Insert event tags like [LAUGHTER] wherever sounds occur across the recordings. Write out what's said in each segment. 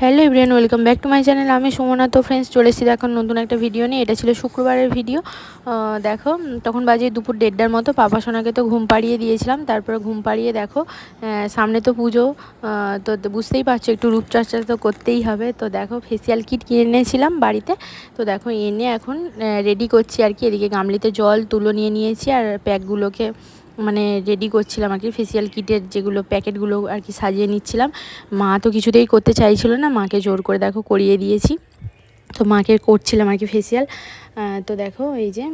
Hello everyone welcome back to my channel আমি সুমনা, তো friends চলে এসেছি এখন নতুন একটা ভিডিও নিয়ে। এটা ছিল শুক্রবারের ভিডিও দেখো, তখন বাজে দুপুর দেড়টার মতো। পাপা সোনাকে তো ঘুম পাড়িয়ে দিয়েছিলাম। তারপরে ঘুম পাড়িয়ে দেখো সামনে তো পুজো। তো বুঝতেই পারছ, একটু রূপচর্চা তো করতেই হবে। তো দেখো ফেসিয়াল কিট কিনে এনেছিলাম বাড়িতে। তো দেখো, এনে এখন রেডি করছি আর কি। এদিকে গামলিতে জল তুলো নিয়ে নিয়েছি আর প্যাকগুলোকে মানে রেডি করছিলাম আর কি ফেসিয়াল কিটের যেগুলো প্যাকেটগুলো আর কি সাজিয়ে নিচ্ছিলাম। মা তো কিছুতেই করতে চাইছিল না, মাকে জোর করে দেখো করিয়ে দিয়েছি। তো মাকে করছিলাম আর কি ফেসিয়াল তো দেখো এই যে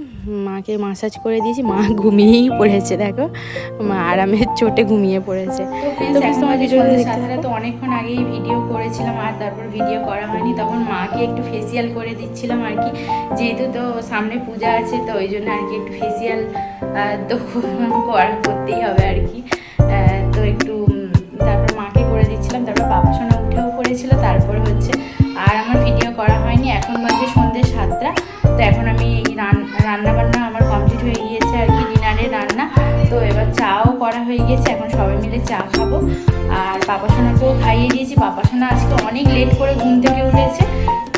মাকে মাসাজ করে দিয়েছি। মা ঘুমিয়েই পড়েছে দেখো। মা আরামের চোটে ঘুমিয়ে পড়েছে। তো তোমার ভিডিওটা তো অনেকক্ষণ আগেই ভিডিও করেছিলাম আর তারপর ভিডিও করা হয়নি। তখন মাকে একটু ফেসিয়াল করে দিচ্ছিলাম আর কি। যেহেতু তো সামনে পূজা আছে তো ওই জন্য আর কি একটু ফেসিয়াল তো [LAUGHS] করতেই হবে আর কি। তো একটু তারপর মাকে করে দিচ্ছিলাম। তারপর বাবা সোনা উঠেও পড়েছিল। তারপর হচ্ছে আর আমার ভিডিও করা হয়নি, এখন বাজে সন্ধ্যে সাতটা। তো এখন আমি রান্না বান্না আমার কমপ্লিট হয়ে গিয়েছে আর কি ডিনারের রান্না। তো এবার চাও করা হয়ে গিয়েছে, এখন সবাই মিলে চা খাব। আর পাপা সোনাকেও খাইয়ে দিয়েছি। পাপা সোনা আজকে অনেক লেট করে ঘুম থেকে উঠেছে।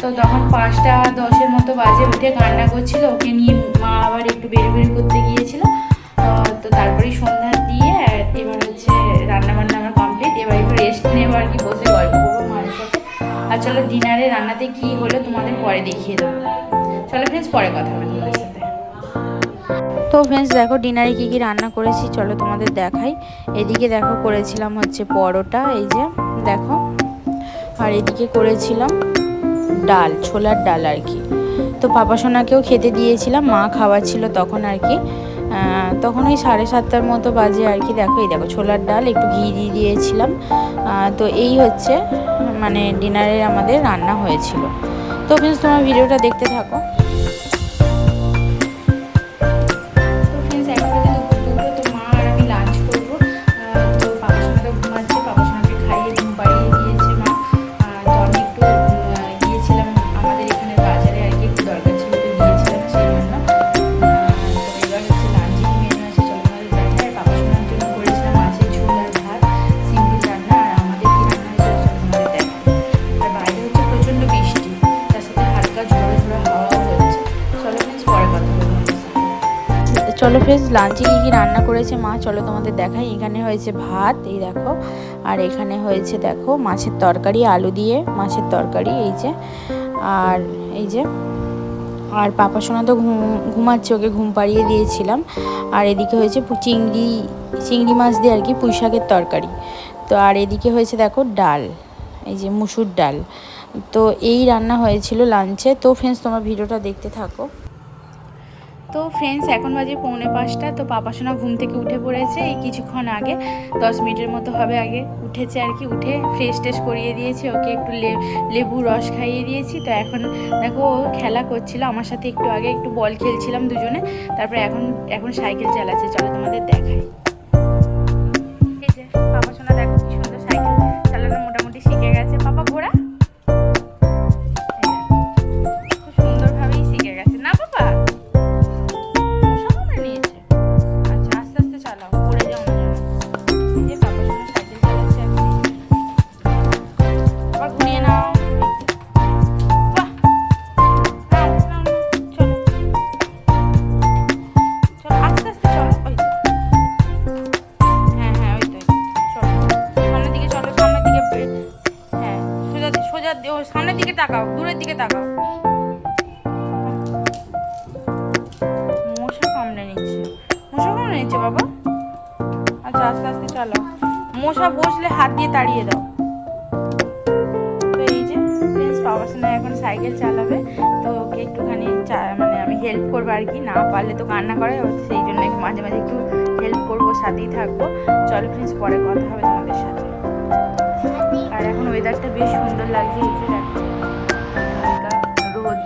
তো তখন পাঁচটা দশের মতো বাজে উঠে কান্না করছিল। ওকে নিয়ে মা আবার একটু বের বের করতে গিয়েছিল। তো তারপরেই সন্ধ্যা দিয়ে এবার হচ্ছে রান্না চলো ডিনারে রান্নাতে কি হলো তোমাদের পরে দেখিয়ে দেবো। চলো ফ্রেন্ডস পরে কথা হবে তোমাদের সাথে। তো ফ্রেন্ডস দেখো ডিনারে কী কী রান্না করেছি, চলো তোমাদের দেখাই। এদিকে দেখো করেছিলাম হচ্ছে পরোটা, এই যে দেখো। আর এদিকে করেছিলাম ডাল, ছোলার ডাল আর কি। তো পাপা সোনাকেও খেতে দিয়েছিলাম, মা খাওয়াচ্ছিল তখন আর কি। তখন ওই সাড়ে সাতটার মতো বাজে আর কি। দেখো, এই দেখো, ছোলার ডাল, একটু ঘি দিয়ে দিয়েছিলাম। তো এই হচ্ছে মানে ডিনারে আমাদের রান্না হয়েছিল। তো প্লিজ তোমার ভিডিওটা দেখতে থাকো। চলো ফ্রেন্ডস লাঞ্চে কী কী রান্না করেছে মা? চলো তোমাদের দেখাই। এখানে হয়েছে ভাত, এই দেখো। আর এখানে হয়েছে দেখো মাছের তরকারি, আলু দিয়ে মাছের তরকারি, এই যে। আর এই যে, আর পাপা সোনা তো ঘুম, ঘুমাচ্ছে, ওকে ঘুম পাড়িয়ে দিয়েছিলাম। আর এদিকে হয়েছে চিংড়ি চিংড়ি মাছ দিয়ে আর কি পুঁই শাকের তরকারি। তো আর এদিকে হয়েছে দেখো ডাল, এই যে মুসুর ডাল। তো এই রান্না হয়েছিল লাঞ্চে তো ফ্রেন্ডস তোমার ভিডিওটা দেখতে থাকো। তো ফ্রেন্ডস এখন বাজে পৌনে পাঁচটা, তো পাপাসোনা ঘুম থেকে উঠে পড়েছে, এই কিছুক্ষণ আগে, দশ মিনিটের মতো হবে আগে, উঠেছে আর কি, উঠে ফ্রেশ টেশ করিয়ে দিয়েছি, ওকে একটু লেবু রস খাইয়ে দিয়েছি, তো এখন দেখো ও খেলা করছিল, আমার সাথে একটু আগে একটু বল খেলছিলাম দুজনে, তারপরে এখন এখন সাইকেল চালাচ্ছে, চলো তোমাদের দেখাই। সামনের দিকে তাকাও, দূরের দিকে তাকাও। মশা কামড়ে নিচ্ছে। মশা কামড়ে নিচ্ছে বাবা। আচ্ছা আস্তে আস্তে চালাও। মশা বসলে হাত দিয়ে তাড়িয়ে দাও। তো এই বাবার সঙ্গে এখন সাইকেল চালাবে। তো ওকে একটুখানি মানে আমি হেল্প করব আর কি, না পারলে তো কান্না করে সেই জন্য মাঝে মাঝে একটু হেল্প করব, সাথেই থাকব। চলো প্রিন্স পরে কথা হবে তোমাদের সাথে। এখন ওয়েদারটা বেশ সুন্দর লাগছে রোদ।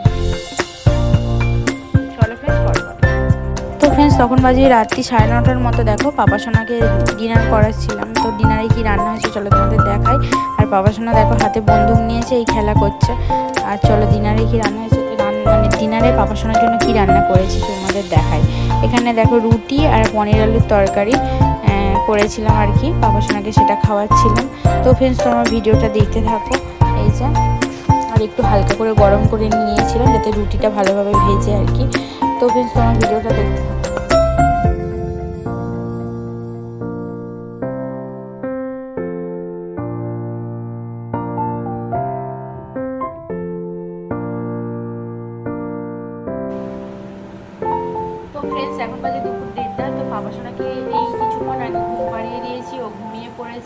চলো তো তখন বাজে রাত্রি সাড়ে নটার মতো, দেখো, পাপা সোনাকে ডিনার করাচ্ছিলাম। তো ডিনারে কি রান্না হয়েছে, চলো তোমাদের দেখাই। আর পাপা সোনা, দেখো, হাতে বন্দুক নিয়েছে, এই খেলা করছে। আর চলো ডিনারে কি রান্না হয়েছে মানে ডিনারে পাপা সোনার জন্য কি রান্না করেছি, তোমাদের দেখাই। এখানে দেখো রুটি আর পনির আলুর তরকারি। করেছিলাম আর কি। বাবা সোনাকে সেটা খাওয়াচ্ছিলাম। তো ফ্রেন্ডস তোমার ভিডিওটা দেখতে থাকো। এই যে, আর একটু হালকা করে গরম করে নিয়েছিলাম, যাতে রুটিটা ভালোভাবে ভেজে আর কি। তো ফ্রেন্ডস তোমার ভিডিওটা দেখতে থাকো।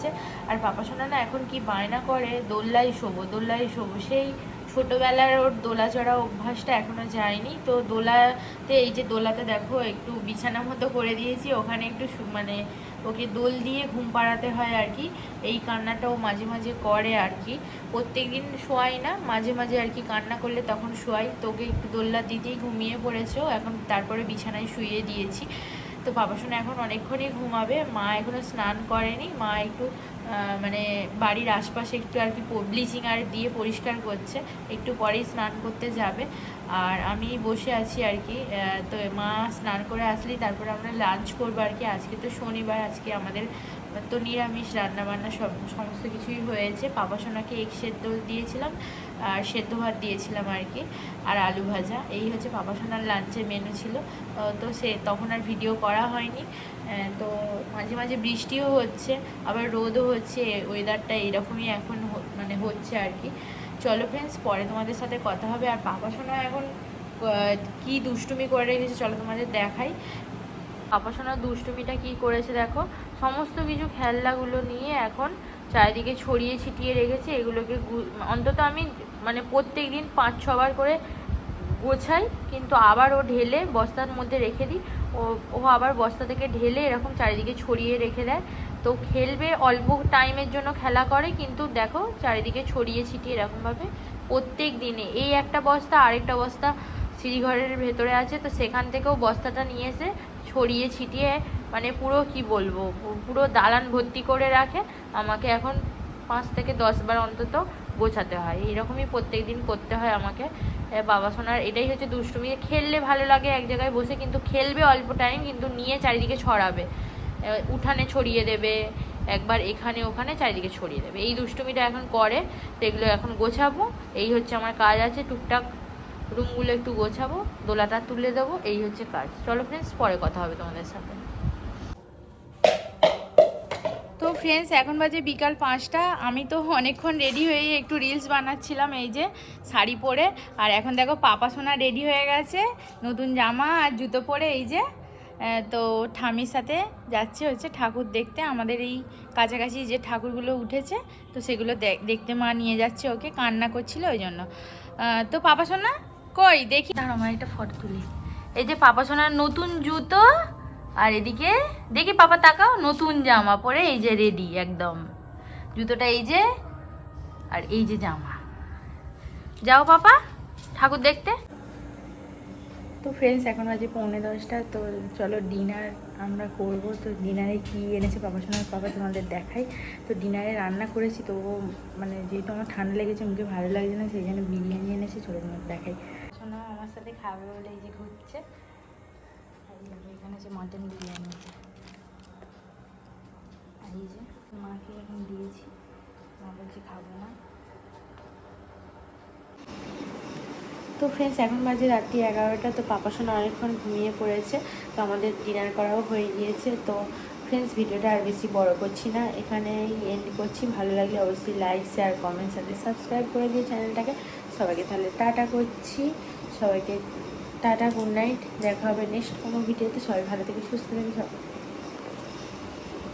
পড়েছে আর পাপাসোনা না এখন কি বায়না করে? দোল্লাই শোবো দোল্লাই শোবো। সেই ছোটোবেলার ওর দোলা চড়া অভ্যাসটা এখনও যায়নি। তো দোলাতে, এই যে দোলাতে দেখো, একটু বিছানা মতো করে দিয়েছি। ওখানে একটু মানে ওকে দোল দিয়ে ঘুম পাড়াতে হয় আর কি। এই কান্নাটাও মাঝে মাঝে করে আর কি। প্রত্যেক দিন শোয়াই না, মাঝে মাঝে আর কি কান্না করলে তখন শোয়াই। তোকে একটু দোল্লা দিতেই ঘুমিয়ে পড়েছো। এখন তারপরে বিছানায় শুইয়ে দিয়েছি। তো বাবা শোনা এখন অনেকক্ষণই ঘুমাবে, মা এখনও স্নান করেনি, মা একটু মানে বাড়ির আশপাশে একটু আর কি ব্লিচিং আর দিয়ে পরিষ্কার করছে, একটু পরেই স্নান করতে যাবে। আর আমি বসে আছি আর কি তো মা স্নান করে আসলেই তারপরে আমরা লাঞ্চ করব আর কি, আজকে তো শনিবার, আজকে আমাদের তো নিরামিষ, রান্নাবান্না সব, সমস্ত কিছুই হয়েছে। পাপা সোনাকে এগ সেদ্ধ দিয়েছিলাম, আর সেদ্ধ ভাত দিয়েছিলাম আর কি, আর আলু ভাজা। এই হচ্ছে পাপা সোনার লাঞ্চের মেনু ছিল। তো সে, তখন আর ভিডিও করা হয়নি। তো মাঝে মাঝে বৃষ্টিও হচ্ছে, আবার রোদও হচ্ছে ওয়েদারটা এরকমই এখন মানে হচ্ছে আর কি। চলো ফ্রেন্ডস পরে তোমাদের সাথে কথা হবে। আর পাপা সোনা এখন কি দুষ্টুমি করে রেখেছে, চলো তোমাদের দেখাই। পাপা সোনার দুষ্টুমিটা কি করেছে দেখো? সমস্ত কিছু খেলনাগুলো নিয়ে এখন চারিদিকে ছড়িয়ে ছিটিয়ে রেখেছে, এগুলোকে অন্তত আমি মানে প্রত্যেক দিন পাঁচ, ছবার করে গোছাই, কিন্তু আবার ও ঢেলে বস্তার মধ্যে রেখে দিই। ও ও আবার বস্তা থেকে ঢেলে এরকম চারিদিকে ছড়িয়ে রেখে দেয়। তো খেলবে অল্প টাইমের জন্য খেলা করে, কিন্তু দেখো চারিদিকে ছড়িয়ে ছিটিয়ে এরকমভাবে প্রত্যেক দিনে এই একটা বস্তা, আরেকটা বস্তা সিঁড়িঘরের ভেতরে আছে, তো সেখান থেকেও বস্তাটা নিয়ে এসে ছড়িয়ে ছিটিয়ে মানে পুরো কি বলব, পুরো দালান ভর্তি করে রাখে। আমাকে এখন পাঁচ থেকে দশ বার অন্তত গোছাতে হয়। এরকমই প্রত্যেক দিন করতে হয় আমাকে। বাবা সোনার এটাই হচ্ছে দুষ্টুমি খেললে ভালো লাগে এক জায়গায় বসে, কিন্তু খেলবে অল্প টাইম কিন্তু নিয়ে চারিদিকে ছড়াবে। উঠানে ছড়িয়ে দেবে, একবার এখানে ওখানে চারিদিকে ছড়িয়ে দেবে। এই দুষ্টুমিটা এখন করে তো এখন গোছাবো। এই হচ্ছে আমার কাজ আছে, টুকটাক রুমগুলো একটু গোছাবো, দোলাটা তুলে দেবো, এই হচ্ছে কাজ। চলো ফ্রেন্ডস পরে কথা হবে তোমাদের সাথে। তো ফ্রেন্ডস এখন বাজে বিকাল পাঁচটা। আমি তো অনেকক্ষণ রেডি হয়ে একটু রিলস বানাচ্ছিলাম, এই যে শাড়ি পরে। আর এখন দেখো পাপা সোনা রেডি হয়ে গেছে, নতুন জামা আর জুতো পরে এই যে তো ঠামির সাথে যাচ্ছে হচ্ছে ঠাকুর দেখতে। আমাদের এই কাছাকাছি যে ঠাকুরগুলো উঠেছে, তো সেগুলো দেখ- দেখতে মা নিয়ে যাচ্ছে ওকে, কান্না করছিল ওই জন্য। তো পাপা সোনা কই? দেখি। দাঁড়া আমার একটা ফটো তুলি। এই যে পাপা সোনার নতুন জুতো, আর এদিকে দেখি পাপা তাকাও, নতুন জামা পরে এই যে রেডি একদম। জুতোটা এই যে, আর এই যে জামা। যাও পাপা, ঠাকুর দেখতে। তো ফ্রেন্ডস এখন বাজে পৌনে দশটা, তো চলো ডিনার আমরা করব। তো ডিনারে কি এনেছে পাপা সোনার পাপা তোমাদের দেখাই। তো ডিনারে রান্না করেছি, তো মানে যেহেতু আমার ঠান্ডা লেগেছে, মুখে ভালো লাগছে না, সেই জন্য বিরিয়ানি এনেছে, চলো তোমাদের দেখাই। সোনা আমার সাথে খাবে বলে এই যে ঘুরছে। এখানে যে মটন বিরিয়ানি। আর এই যে মাকে এখন দিয়েছি। মা বলছে খাব না। তো ফ্রেন্ডস এখন বাজে রাত্রি এগারোটা। তো পাপা সোনা অনেকক্ষণ ঘুমিয়ে পড়েছে। তো আমাদের ডিনার করাও হয়ে গিয়েছে। তো ফ্রেন্ডস ভিডিওটা আর বেশি বড় করছি না। এখানে এন্ড করছি। ভালো লাগলে অবশ্যই লাইক শেয়ার কমেন্ট সাথে সাবস্ক্রাইব করে দিয়ে চ্যানেলটাকে সবাইকে তাহলে টাটা করছি। সবাইকে। টাটা, গুড নাইট, দেখা হবে নেক্সট কোনো ভিডিওতে। সবাই ভালো থেকে সুস্থ থেকে সবাই